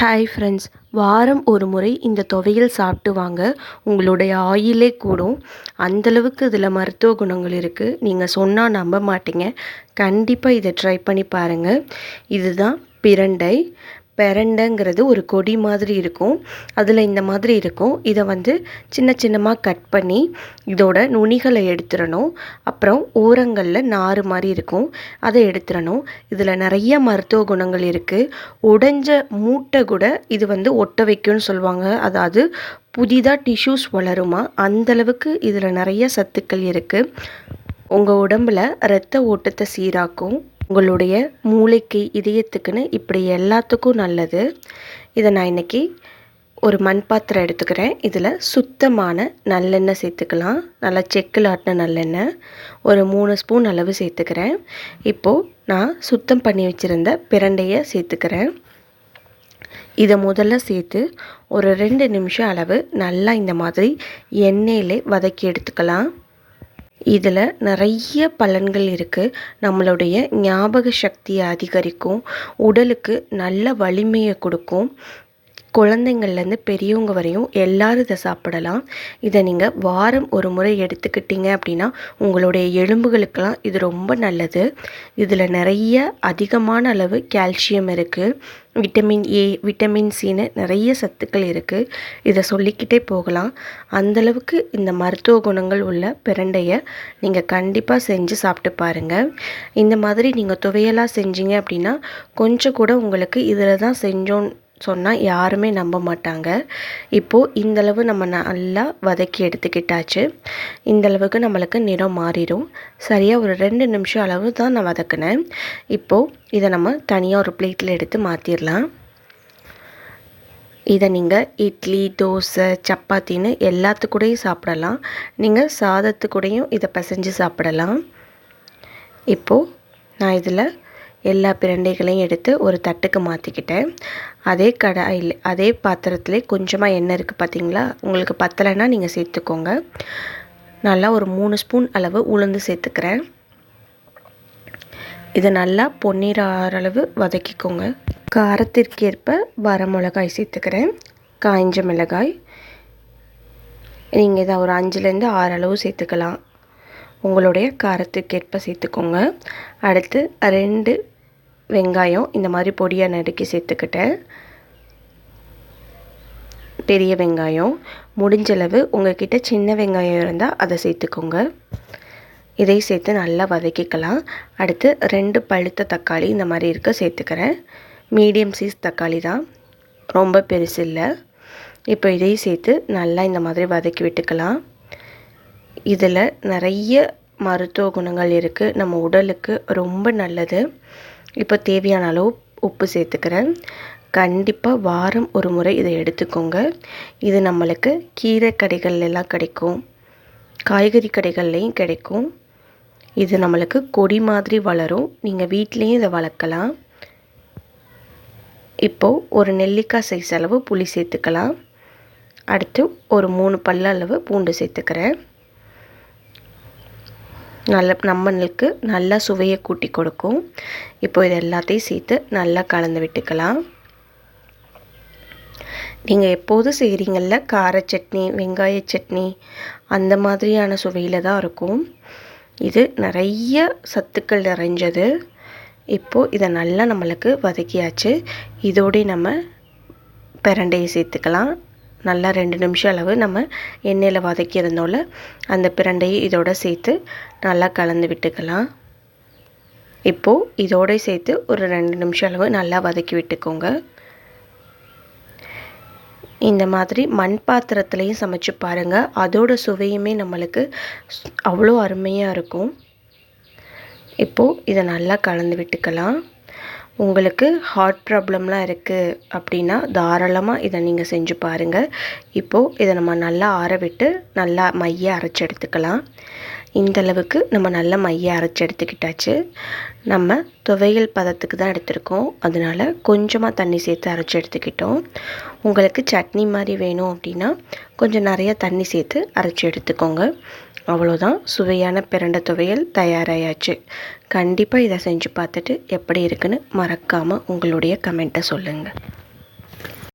Hi friends வாரம் ஒரு முறை இந்த துவையல் சாப்பிட்டு வாங்க. உங்களுடைய ஆயிலே கூடும். அந்தளவுக்கு இதில் மருத்துவ குணங்கள் இருக்குது நீங்கள் சொன்னால் நம்ப மாட்டீங்க. கண்டிப்பாக இதை ட்ரை பண்ணி பாருங்கள் இதுதான் பிரண்டை. பெரண்டைங்கிறது ஒரு கொடி மாதிரி இருக்கும். அதில் இந்த மாதிரி இருக்கும். இதை வந்து சின்ன சின்னமாக கட் பண்ணி இதோட நுனிகளை எடுத்துடணும். அப்புறம் ஓரங்களில் நாறு மாதிரி இருக்கும். அதை எடுத்துடணும். இதில் நிறைய மருத்துவ குணங்கள் இருக்குது உடைஞ்ச மூட்டை கூட இது வந்து ஒட்ட வைக்கும்னு சொல்லுவாங்க. அதாவது புதிதாக டிஷ்யூஸ் வளருமா? அந்தளவுக்கு இதில் நிறைய சத்துக்கள் இருக்குது உங்கள் உடம்பில் இரத்த ஓட்டத்தை சீராக்கும். உங்களுடைய மூளைக்கு இதயத்துக்குன்னு இப்படி எல்லாத்துக்கும் நல்லது. இதை நான் இன்றைக்கி ஒரு மண் பாத்திரம் எடுத்துக்கிறேன். இதில் சுத்தமான நல்லெண்ணெய் சேர்த்துக்கலாம். நல்லா செக்கில் ஆட்டின நல்லெண்ணெய். ஒரு மூணு ஸ்பூன் அளவு சேர்த்துக்கிறேன். இப்போது நான் சுத்தம் பண்ணி வச்சுருந்த பிரண்டையை சேர்த்துக்கிறேன். இதை முதல்ல சேர்த்து ஒரு ரெண்டு நிமிஷம் அளவு நல்லா இந்த மாதிரி எண்ணெயிலே வதக்கி எடுத்துக்கலாம். இதில் நிறைய பலன்கள் இருக்குது நம்மளுடைய ஞாபக சக்தியை அதிகரிக்கும். உடலுக்கு நல்ல வலிமையை கொடுக்கும். குழந்தைங்கள்லேருந்து பெரியவங்க வரையும் எல்லோரும் இதை சாப்பிடலாம். இதை நீங்கள் வாரம் ஒரு முறை எடுத்துக்கிட்டீங்க அப்படின்னா உங்களுடைய எலும்புகளுக்கெல்லாம் இது ரொம்ப நல்லது. இதில் நிறைய அதிகமான அளவு கால்சியம் இருக்குது விட்டமின் ஏ விட்டமின் சின்னு நிறைய சத்துக்கள் இருக்குது இதை சொல்லிக்கிட்டே போகலாம். அந்தளவுக்கு இந்த மருத்துவ குணங்கள் உள்ள பிரண்டையை நீங்கள் கண்டிப்பாக செஞ்சு சாப்பிட்டு பாருங்கள் இந்த மாதிரி நீங்கள் துவையலாக செஞ்சீங்க அப்படின்னா கொஞ்சம் கூட உங்களுக்கு இதில் தான் செஞ்சோம் சொன்னால் யாருமே நம்ப மாட்டாங்க. இப்போது இந்தளவு நம்ம நல்லா வதக்கி எடுத்துக்கிட்டாச்சு. இந்தளவுக்கு நம்மளுக்கு நிறம் மாறிடும் சரியாக ஒரு ரெண்டு நிமிஷம் அளவு தான் நான் வதக்கினேன். இப்போது இதை நம்ம தனியாக ஒரு பிளேட்டில் எடுத்து மாற்றிடலாம் இதை நீங்கள் இட்லி தோசை சப்பாத்தின்னு எல்லாத்துக்கூடையும் சாப்பிடலாம். நீங்கள் சாதத்துக்கூடையும் இதை பிசைஞ்சு சாப்பிடலாம். இப்போது நான் இதில் எல்லா பிரண்டைகளையும் எடுத்து ஒரு தட்டுக்கு மாற்றிக்கிட்டேன் அதே கடாயில் அதே பாத்திரத்துலேயே கொஞ்சமாக எண்ணெய் இருக்குது பார்த்தீங்களா உங்களுக்கு பத்தலைன்னா நீங்கள் சேர்த்துக்கோங்க. நல்லா ஒரு மூணு ஸ்பூன் அளவு உளுந்து சேர்த்துக்கிறேன். இதை நல்லா பொன்னீர் அளவு வதக்கிக்கோங்க. காரத்திற்கேற்ப வர மிளகாய் சேர்த்துக்கிறேன். காய்ஞ்ச மிளகாய். நீங்கள் இதை ஒரு அஞ்சுலேருந்து ஆறு அளவு சேர்த்துக்கலாம். உங்களுடைய காரத்துக்கேற்ப சேர்த்துக்கோங்க. அடுத்து ரெண்டு வெங்காயம் இந்த மாதிரி பொடியாக நறுக்கி சேர்த்துக்கிட்டேன். பெரிய வெங்காயம். முடிஞ்சளவு உங்கள்கிட்ட சின்ன வெங்காயம் இருந்தால் அதை சேர்த்துக்கோங்க. இதை சேர்த்து நல்லா வதக்கிக்கலாம். அடுத்து ரெண்டு பழுத்த தக்காளி இந்த மாதிரி இருக்க சேர்த்துக்கிறேன். மீடியம் சைஸ் தக்காளி தான். ரொம்ப பெருசு இல்லை. இப்போ இதையும் சேர்த்து நல்லா இந்த மாதிரி வதக்கி விட்டுக்கலாம். இதில் நிறைய மருத்துவ குணங்கள் இருக்குது நம்ம உடலுக்கு ரொம்ப நல்லது. இப்போ தேவையான அளவு உப்பு சேர்த்துக்கிறேன். கண்டிப்பாக வாரம் ஒரு முறை இதை எடுத்துக்கோங்க. இது நம்மளுக்கு கீரை கடைகள்லாம் கிடைக்கும். காய்கறி கடைகள்லேயும் கிடைக்கும். இது நம்மளுக்கு கொடி மாதிரி வளரும். நீங்கள் வீட்லேயும் இதை வளர்க்கலாம். இப்போது ஒரு நெல்லிக்காய் சைஸ் அளவு புளி சேர்த்துக்கலாம். அடுத்து ஒரு மூணு பல்ல அளவு பூண்டு சேர்த்துக்கிறேன். நல்ல நம்மளுக்கு நல்லா சுவையை கூட்டி கொடுக்கும். இப்போ இது எல்லாத்தையும் சேர்த்து நல்லா கலந்து விட்டுக்கலாம். நீங்கள் எப்போதும் செய்கிறீங்கள கார சட்னி வெங்காய சட்னி அந்த மாதிரியான சுவையில் தான் இருக்கும். இது நிறைய சத்துக்கள் நிறைஞ்சது. இப்போது இதை நல்லா நம்மளுக்கு வதக்கியாச்சு. இதோடய நம்ம பிரண்டையை சேர்த்துக்கலாம். நல்லா ரெண்டு நிமிஷம் அளவு நம்ம எண்ணெயில் வதக்கியிருந்தோம்ல அந்த பிரண்டையை இதோட சேர்த்து நல்லா கலந்து விட்டுக்கலாம். இப்போது இதோட சேர்த்து ஒரு ரெண்டு நிமிஷம் அளவு நல்லா வதக்கி விட்டுக்கோங்க. இந்த மாதிரி மண் பாத்திரத்துலேயும் சமைச்சு பாருங்கள் அதோட சுவையுமே நம்மளுக்கு அவ்வளோ அருமையாக இருக்கும். இப்போது இதை நல்லா கலந்து விட்டுக்கலாம். உங்களுக்கு ஹார்ட் ப்ராப்ளம்லாம் இருக்குது அப்படின்னா தாராளமாக இதை நீங்கள் செஞ்சு பாருங்கள் இப்போது இதை நம்ம நல்லா ஆற விட்டு நல்லா மைய அரைச்சி எடுத்துக்கலாம். இந்தளவுக்கு நம்ம நல்லா மைய அரைச்சி எடுத்துக்கிட்டாச்சு. நம்ம துவையல் பதத்துக்கு தான் எடுத்திருக்கோம். அதனால் கொஞ்சமாக தண்ணி சேர்த்து அரைச்சி எடுத்துக்கிட்டோம். உங்களுக்கு சட்னி மாதிரி வேணும் அப்படின்னா கொஞ்சம் நிறைய தண்ணி சேர்த்து அரைச்சி எடுத்துக்கோங்க. அவ்வளோதான். சுவையான பிரண்டை துவையல் தயாராகியாச்சு கண்டிப்பாக இதை செஞ்சு பார்த்துட்டு எப்படி இருக்குன்னு மறக்காமல் உங்களுடைய கமெண்ட்டை சொல்லுங்கள்